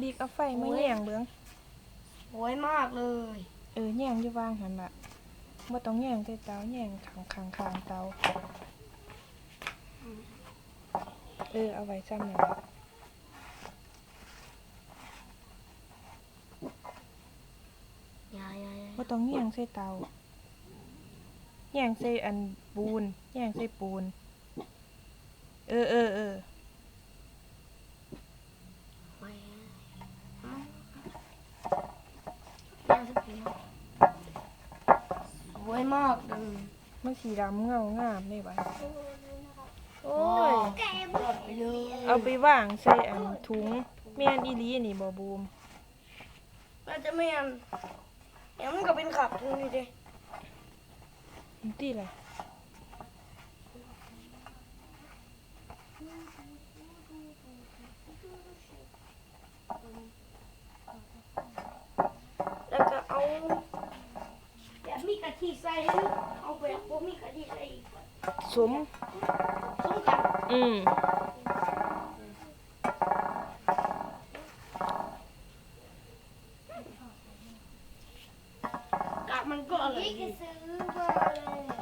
บีกเอาไฟมาแย่งเบิ่งโอ้ยมากเลย เออแย่งอยู่วางหั่นล่ะบ่ต้องแย่งใส่เตาแย่งข้างข้างข้างเตาเออเอาไว้ซ้ำนั่นล่ะยายยายบ่ต้องแย่งใส่เตาแย่งใส่อันปูนแย่งใส่ปูน เออเออเออ ไม่ยังสักที สวยมากเลยมันสีดำเงางามเลยว่ะโอ้โอ้ยยยอดไปเลยเอาไปวางใส่อันถุงแม่นอีหลีนี่บ่บูมน่าจะไม่อันยังมันก็เป็นขับตรงนี้ดิมันติล่ะ แล้วก็เอาแบบมีกะทิใส่ให้มัน เอาแบบบ่มีกะทิใส่อีกสมสมกันอืมกากมันก็อร่อยดีซื้อมาเลย